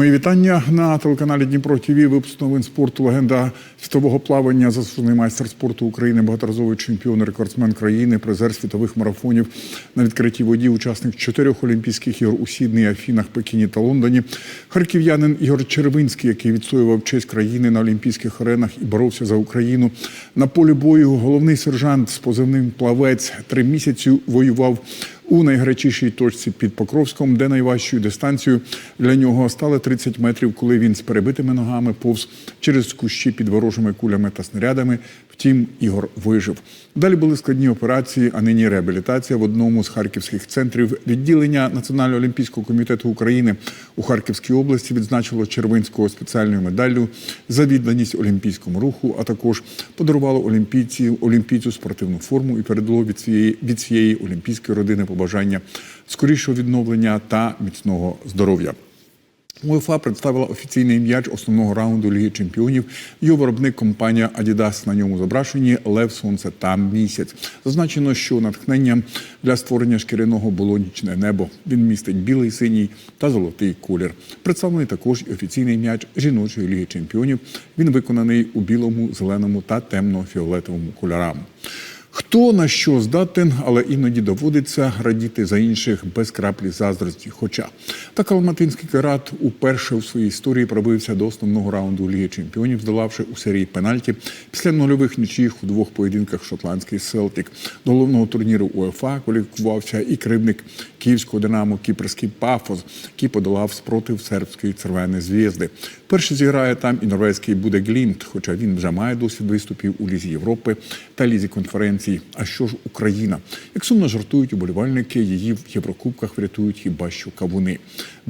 Мої вітання на телеканалі Дніпро ТВ. Випуск новин спорту. Легенда світового плавання, заслужений майстер спорту України, багаторазовий чемпіон, рекордсмен країни, призер світових марафонів на відкритій воді, учасник чотирьох Олімпійських ігор у Сідні, Афінах, Пекіні та Лондоні. Харків'янин Ігор Червинський, який відстоював честь країни на олімпійських аренах і боровся за Україну. На полі бою головний сержант з позивним плавець три місяці воював у найгарячішій точці під Покровськом, де найважчою дистанцією для нього стали 30 метрів, коли він з перебитими ногами повз через кущі під ворожими кулями та снарядами. Втім, Ігор вижив. Далі були складні операції, а нині реабілітація в одному з харківських центрів. Відділення Національного олімпійського комітету України у Харківській області відзначило Червинського спеціальною медаллю за відданість олімпійському руху, а також подарувало олімпійці олімпійцю спортивну форму і передало від цієї від цієї олімпійської родини побажання скорішого відновлення та міцного здоров'я. УЄФА представила офіційний м'яч основного раунду Ліги Чемпіонів. Його виробник компанія Adidas на ньому зображені Лев Сонце та місяць. Зазначено, що натхненням для створення шкіряного було нічне небо. Він містить білий, синій та золотий колір. Представлений також і офіційний м'яч жіночої ліги чемпіонів. Він виконаний у білому, зеленому та темно-фіолетовому кольорам. Хто на що здатен, але іноді доводиться радіти за інших без краплі заздрості. Хоча так Алматинський карат уперше у своїй історії пробився до основного раунду Ліги Чемпіонів, здолавши у серії пенальті після нульових нічиїх у двох поєдинках шотландський Селтик. До головного турніру УЕФА кваліфікувався і кривник київського динамо Кіпрський Пафос, який подолав спротив сербської червоної зв'язди. Перший зіграє там і норвезький буде Глімт, хоча він вже має досвід виступів у Лізі Європи та Лізі конференцій. А що ж Україна? Як сумно жартують уболівальники, її в Єврокубках врятують хіба що кавуни.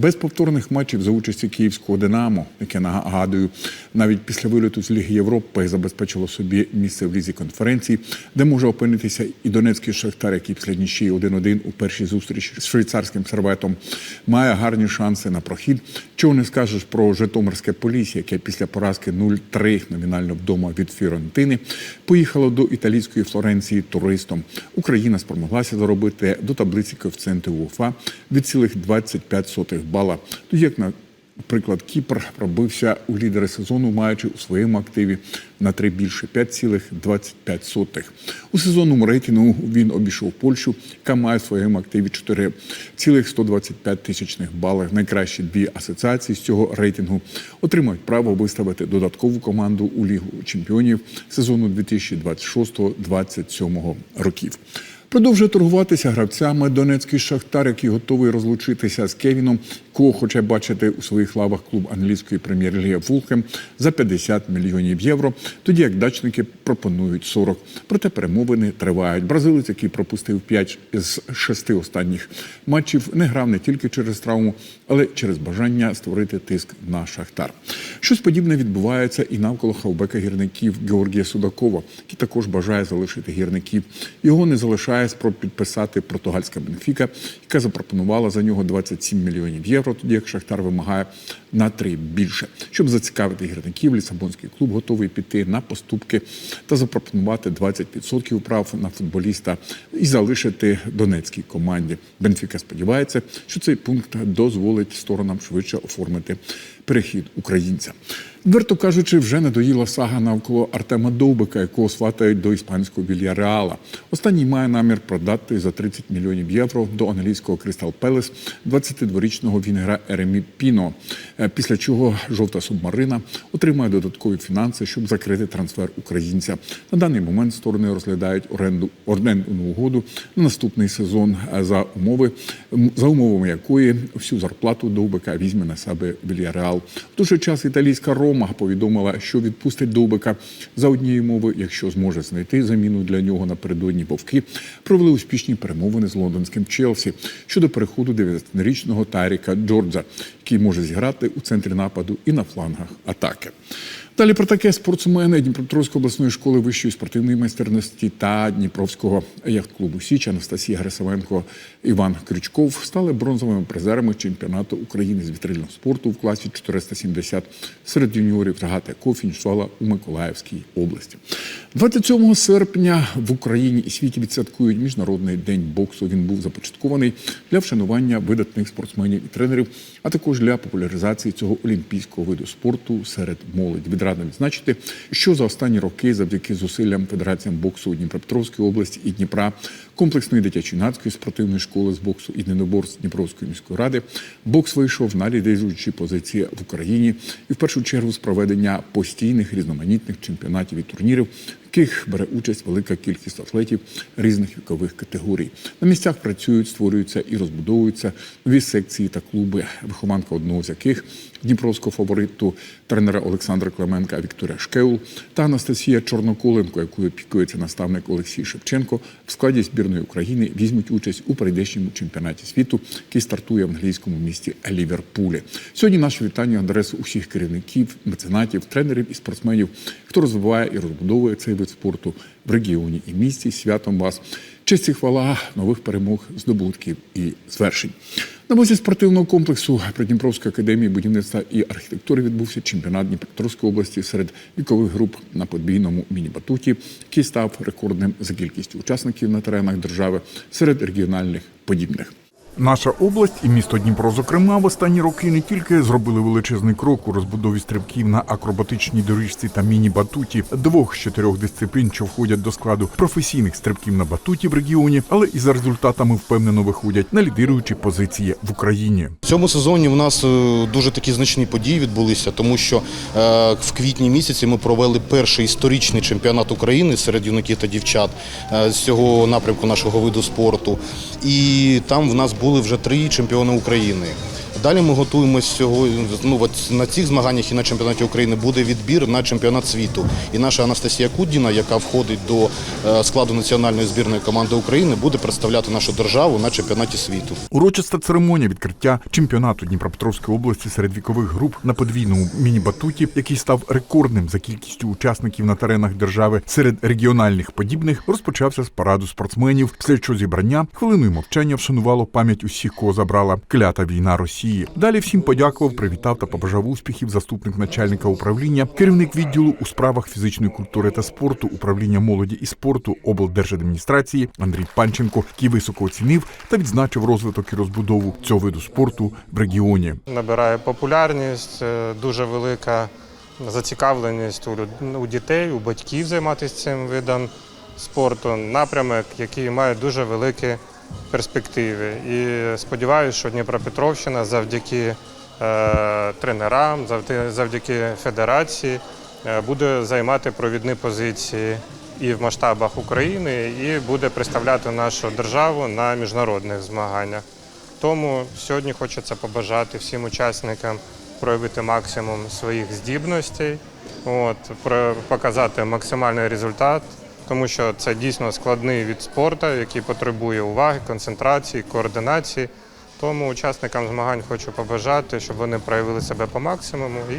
Без повторних матчів за участі київського Динамо, яке нагадую, навіть після виліту з Ліги Європи забезпечило собі місце в лізі конференції, де може опинитися і Донецький Шахтар, який після нічії 1-1 у першій зустрічі з швейцарським серветом має гарні шанси на прохід. Чого не скажеш про Житомирське Полісся, яке після поразки 0-3 номінально вдома від Фіорентини поїхало до італійської Флоренції туристом. Україна спромоглася заробити до таблиці коефіцієнти УЄФА від цілих 25 сотих бала. Тоді як на Приклад Кіпр пробився у лідери сезону, маючи у своєму активі на три більше 5,25. У сезонному рейтингу він обійшов Польщу, яка має в своєму активі 4,125 тисячних балів. Найкращі дві асоціації з цього рейтингу отримають право виставити додаткову команду у Лігу чемпіонів сезону 2026-2027 років. Продовжує торгуватися гравцями. Донецький Шахтар, який готовий розлучитися з Кевіном, кого хоче бачити у своїх лавах клуб англійської прем'єр-ліги Вулхем за 50 мільйонів євро. Тоді як дачники пропонують 40. Проте перемовини тривають. Бразилець, який пропустив 5 з 6 останніх матчів, не грав не тільки через травму, але через бажання створити тиск на Шахтар. Щось подібне відбувається і навколо хавбека гірників Георгія Судакова, який також бажає залишити гірників. Його не залишає спроб підписати португальська Бенфіка, яка запропонувала за нього 27 мільйонів євро, тоді як Шахтар вимагає на три більше. Щоб зацікавити гірників, Лісабонський клуб готовий піти на поступки та запропонувати 20% прав на футболіста і залишити донецькій команді. Бенфіка сподівається, що цей пункт дозволить сторонам швидше оформити перехід українця. Відверто кажучи, вже надоїла сага навколо Артема Довбика, якого сватають до іспанського Вільяреала. Останній має намір продати за 30 мільйонів євро до англійського Кристал Пелес 22-річного вінгера Еремі Піно. Після чого жовта субмарина отримає додаткові фінанси, щоб закрити трансфер українця. На даний момент сторони розглядають оренду орендну угоду на наступний сезон за умови, за умовами якої всю зарплату Довбика візьме на себе Вільяреал. В той же час італійська Рома повідомила, що відпустить Довбика за однією мовою, якщо зможе знайти заміну для нього напередодні вовки. Провели успішні перемовини з лондонським Челсі щодо переходу 19-річного Таріка Джорджа, який може зіграти у центрі нападу і на флангах атаки. Далі про таке спортсмени Дніпропетровської обласної школи вищої спортивної майстерності та Дніпровського яхт-клубу Січ Анастасія Грисовенко, Іван Крючков стали бронзовими призерами чемпіонату України з вітрильного спорту в класі 470 серед юніорів регата фінішувала у Миколаївській області. 27 серпня в Україні і світі відсвяткують міжнародний день боксу. Він був започаткований для вшанування видатних спортсменів і тренерів, а також для популяризації цього олімпійського виду спорту серед молоді. Відрадно відзначити, що за останні роки, завдяки зусиллям Федераціям боксу Дніпропетровської області і Дніпра, комплексної дитячо-юнацької спортивної школи з боксу і днеборств Дніпровської міської ради, бокс вийшов на лідируючі позиції в Україні і в першу чергу з проведення постійних різноманітних чемпіонатів і турнірів, в яких бере участь велика кількість атлетів різних вікових категорій. На місцях працюють, створюються і розбудовуються нові секції та клуби, вихованка одного з яких дніпровського фавориту тренера Олександра Клименка Вікторія Шкеул та Анастасія Чорноколенко, якою опікується наставник Олексій Шевченко, в складі збірної України візьмуть участь у прийдешньому чемпіонаті світу, який стартує в англійському місті Ліверпулі. Сьогодні наше вітання адресу усіх керівників, меценатів, тренерів і спортсменів, хто розвиває і розбудовує цей вид спорту в регіоні і місті. Святом вас. Честь і хвала нових перемог, здобутків і звершень. На базі спортивного комплексу Придніпровської академії будівництва і архітектури відбувся чемпіонат Дніпропетровської області серед вікових груп на подвійному міні-батуті, який став рекордним за кількістю учасників на теренах держави серед регіональних подібних. Наша область і місто Дніпро, зокрема, в останні роки не тільки зробили величезний крок у розбудові стрибків на акробатичній доріжці та міні-батуті, двох з чотирьох дисциплін, що входять до складу професійних стрибків на батуті в регіоні, але і за результатами впевнено виходять на лідируючі позиції в Україні. В цьому сезоні у нас е, дуже такі значні події відбулися, тому що е, в квітні місяці ми провели перший історичний чемпіонат України серед юнаків та дівчат е, з цього напрямку нашого виду спорту. І там в нас були вже три чемпіони України. Далі ми готуємося цього. Ну от на цих змаганнях і на чемпіонаті України буде відбір на чемпіонат світу. І наша Анастасія Кудіна, яка входить до е, складу національної збірної команди України, буде представляти нашу державу на чемпіонаті світу. Урочиста церемонія відкриття чемпіонату Дніпропетровської області серед вікових груп на подвійному міні-батуті, який став рекордним за кількістю учасників на теренах держави серед регіональних подібних, розпочався з параду спортсменів. Після чого зібрання хвилиною мовчання вшанувало пам'ять усіх, кого забрала клята війна Росії. Далі всім подякував, привітав та побажав успіхів заступник начальника управління, керівник відділу у справах фізичної культури та спорту, управління молоді і спорту облдержадміністрації Андрій Панченко, який високо оцінив та відзначив розвиток і розбудову цього виду спорту в регіоні. набирає популярність, е, дуже велика зацікавленість у дітей, у батьків займатися цим видом спорту. Напрямок, який має дуже великі перспективи. І сподіваюся, що Дніпропетровщина завдяки е, тренерам, завдяки, федерації е, буде займати провідні позиції і в масштабах України, і буде представляти нашу державу на міжнародних змаганнях. Тому сьогодні хочеться побажати всім учасникам проявити максимум своїх здібностей, от, показати максимальний результат, тому що це дійсно складний від спорту, який потребує уваги, концентрації, координації. Тому учасникам змагань хочу побажати, щоб вони проявили себе по максимуму і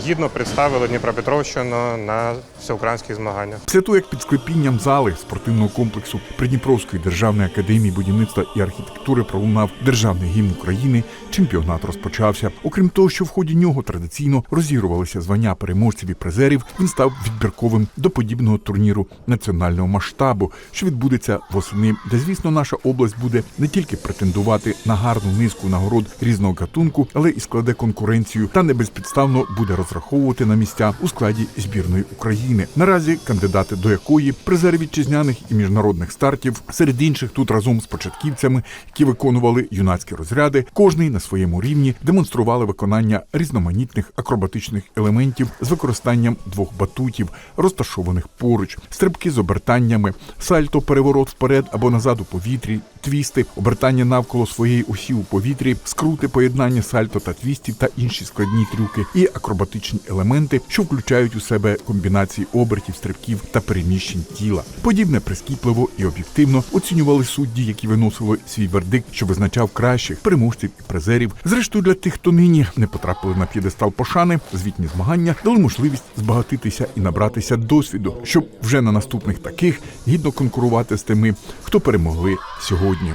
гідно представили Дніпропетровщину на всеукраїнських змаганнях. Після того, як під склепінням зали спортивного комплексу Придніпровської державної академії будівництва і архітектури пролунав державний гімн України, чемпіонат розпочався. Окрім того, що в ході нього традиційно розігрувалися звання переможців і призерів, він став відбірковим до подібного турніру національного масштабу, що відбудеться восени, де, звісно, наша область буде не тільки претендувати на гарну низку нагород різного гатунку, але і складе конкуренцію та не безпідставно буде розраховувати на місця у складі збірної України. Наразі кандидати до якої призери вітчизняних і міжнародних стартів серед інших тут разом з початківцями, які виконували юнацькі розряди, кожний на своєму рівні демонстрували виконання різноманітних акробатичних елементів з використанням двох батутів, розташованих поруч, стрибки з обертаннями, сальто, переворот вперед або назад у повітрі, твісти, обертання навколо своєї русі у повітрі, скрути поєднання сальто та твістів та інші складні трюки і акробатичні елементи, що включають у себе комбінації обертів, стрибків та переміщень тіла. Подібне прискіпливо і об'єктивно оцінювали судді, які виносили свій вердикт, що визначав кращих переможців і призерів. Зрештою, для тих, хто нині не потрапили на п'єдестал пошани, звітні змагання дали можливість збагатитися і набратися досвіду, щоб вже на наступних таких гідно конкурувати з тими, хто перемогли сьогодні.